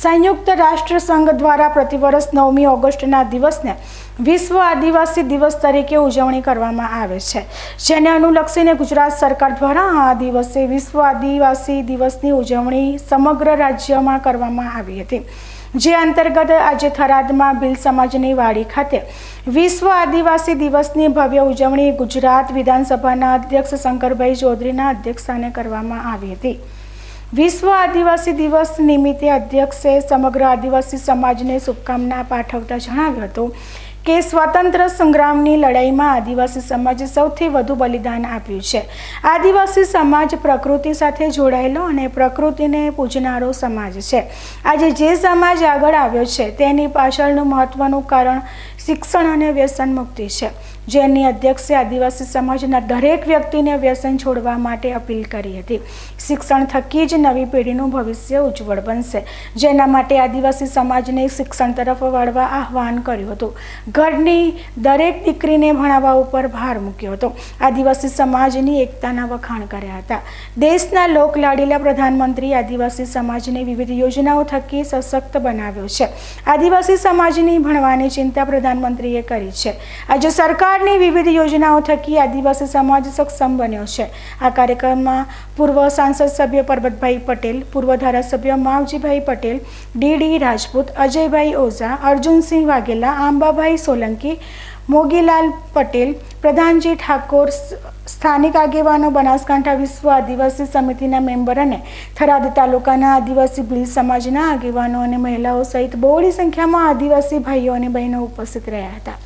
સંયુક્ત રાષ્ટ્ર સંઘ દ્વારા પ્રતિવર્ષ નવમી ઓગસ્ટના દિવસને વિશ્વ આદિવાસી દિવસ તરીકે ઉજવણી કરવામાં આવે છે. જેને અનુલક્ષીને ગુજરાત સરકાર દ્વારા આ દિવસે વિશ્વ આદિવાસી દિવસની ઉજવણી સમગ્ર રાજ્યમાં કરવામાં આવી હતી. જે અંતર્ગત આજે થરાદમાં ભીલ સમાજની વાડી ખાતે વિશ્વ આદિવાસી દિવસની ભવ્ય ઉજવણી ગુજરાત વિધાનસભાના અધ્યક્ષ શંકરભાઈ ચૌધરીના અધ્યક્ષસ્થાને કરવામાં આવી હતી. વિશ્વ આદિવાસી દિવસ નિમિત્તે અધ્યક્ષે સમગ્ર આદિવાસી સમાજને શુભકામના પાઠવતા જણાવ્યું હતું કે સ્વતંત્ર સંગ્રામની લડાઈમાં આદિવાસી સમાજે સૌથી વધુ બલિદાન આપ્યું છે. આદિવાસી સમાજ પ્રકૃતિ સાથે જોડાયેલો અને પ્રકૃતિને પૂજનારો સમાજ છે. આજે જે સમાજ આગળ આવ્યો છે, તેની પાછળનું મહત્વનું કારણ શિક્ષણ અને વ્યસન મુક્તિ છે. જેની અધ્યક્ષે આદિવાસી સમાજના દરેક વ્યક્તિને વ્યસન છોડવા માટે અપીલ કરી હતી. શિક્ષણ થકી જ નવી પેઢીનું ભવિષ્ય ઉજ્જવળ બનશે. જેના માટે આદિવાસી સમાજને શિક્ષણ તરફ વળવા આહવાન કર્યું હતું. ઘરની દરેક દીકરીને ભણાવવા ઉપર ભાર મૂક્યો હતો. આદિવાસી સમાજની એકતાના વખાણ કર્યા હતા. દેશના લોકલાડીલા પ્રધાનમંત્રી આદિવાસી સમાજને વિવિધ યોજનાઓ થકી સશક્ત બનાવ્યો છે. આદિવાસી સમાજની ભણવાની ચિંતા પ્રધાનમંત્રીએ કરી છે. આજે સરકાર સરકારની વિવિધ યોજનાઓ થકી આદિવાસી સમાજ સક્ષમ બન્યો છે. આ કાર્યક્રમમાં પૂર્વ સાંસદ સભ્ય પરબતભાઈ પટેલ, પૂર્વ ધારાસભ્ય માવજીભાઈ પટેલ, ડીડી રાજપૂત અજયભાઈ ઓઝા, અર્જુનસિંહ વાઘેલા, આંબાભાઈ સોલંકી, મોગીલાલ પટેલ, પ્રધાનજી ઠાકોર સ્થાનિક આગેવાનો, બનાસકાંઠા વિશ્વ આદિવાસી સમિતિના મેમ્બર અને થરાદ તાલુકાના આદિવાસી ભીલ સમાજના આગેવાનો અને મહિલાઓ સહિત બહોળી સંખ્યામાં આદિવાસી ભાઈઓ અને બહેનો ઉપસ્થિત રહ્યા હતા.